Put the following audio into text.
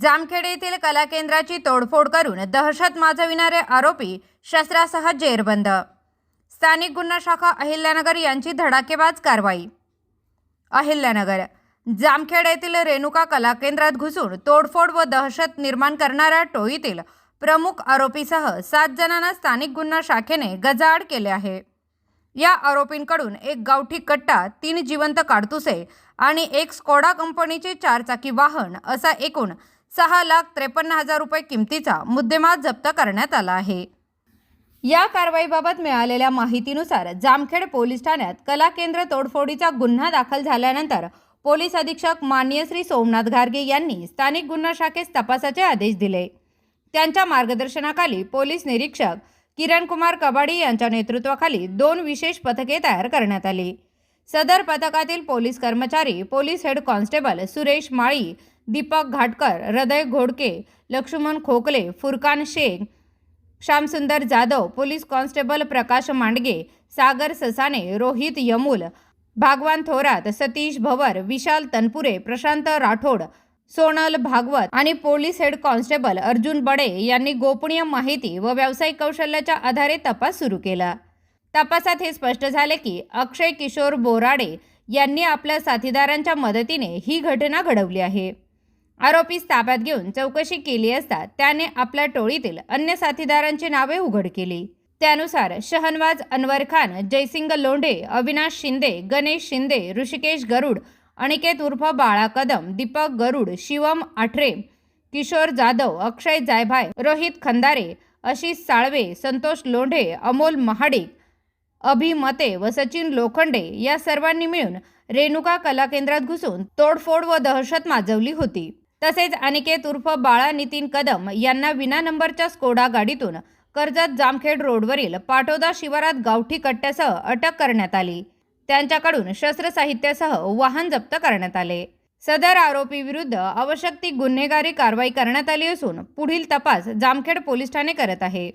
जामखेड येथील कला केंद्राची तोडफोड करून दहशत माजविणारे आरोपी शस्त्रासह जेरबंद. स्थानिक गुन्हा शाखा अहिल्यानगर यांची धडाकेबाज कारवाई. अहिल्यानगर जामखेड येथील रेणुका कला केंद्रात घुसून तोडफोड व दहशत निर्माण करणाऱ्या टोळीतील प्रमुख आरोपीसह सात जणांना स्थानिक गुन्हा शाखेने गजाआड केले आहे. या आरोपींकडून एक गावठी कट्टा तीन जिवंत काडतुसे आणि एक स्कोडा कंपनीचे चारचाकी वाहन असा एकूण सहा लाख त्रेपन्न हजार रुपये किमतीचा मुद्देमाल जप्त करण्यात आला आहे. या कारवाईबाबत मिळालेल्या माहितीनुसार जामखेड पोलीस ठाण्यात कला केंद्र तोडफोडीचा गुन्हा दाखल झाल्यानंतर पोलीस अधीक्षक मान्य श्री सोमनाथ घारगे यांनी स्थानिक गुन्हा शाखेस तपासाचे आदेश दिले. त्यांच्या मार्गदर्शनाखाली पोलीस निरीक्षक किरण कुमार कबाडी यांच्या नेतृत्वाखाली दोन विशेष पथके तयार करण्यात आली. सदर पथकातील पोलीस कर्मचारी police head constable Suresh Mali Deepak Ghatkar Hriday Ghodke Laxman Khokle Furkan Shaikh Shyamsundar Jadhav police constable Prakash Mandge Sagar Sasane Rohit Yamul Bhagwan Thorat Satish भवर विशाल तनपुरे प्रशांत राठोड सोनल भागवत आणि police head constable Arjun Bade यांनी गोपनीय माहिती व व्यावसायिक कौशल्याच्या आधारे तपास सुरू केला. तपासात हे स्पष्ट झाले की अक्षय किशोर बोराडे यांनी आपल्या साथीदारांच्या मदतीने ही घटना घडवली आहे. आरोपीस ताब्यात घेऊन चौकशी केली असता त्याने आपल्या टोळीतील अन्य साथीदारांची नावे उघड केली. त्यानुसार शहनवाज अनवर खान जयसिंग लोंढे अविनाश शिंदे गणेश शिंदे ऋषिकेश गरुड अनिकेत उर्फ बाळा कदम दीपक गरुड शिवम आठरे किशोर जाधव अक्षय जायभाय रोहित खंदारे आशिष साळवे संतोष लोंढे अमोल महाडिक अभिमते व सचिन लोखंडे या सर्वांनी मिळून रेणुका कला केंद्रात घुसून तोडफोड व दहशत माजवली होती. तसेच अनिकेत उर्फ बाळा नितीन कदम यांना विना नंबरच्या स्कोडा गाडीतून कर्जत जामखेड रोडवरील पाटोदा शिवारात गावठी कट्ट्यासह अटक करण्यात आली. त्यांच्याकडून शस्त्रसाहित्यासह वाहन जप्त करण्यात आले. सदर आरोपी विरुद्ध आवश्यक ती गुन्हेगारी कारवाई करण्यात आली असून पुढील तपास जामखेड पोलीस ठाणे करत आहे.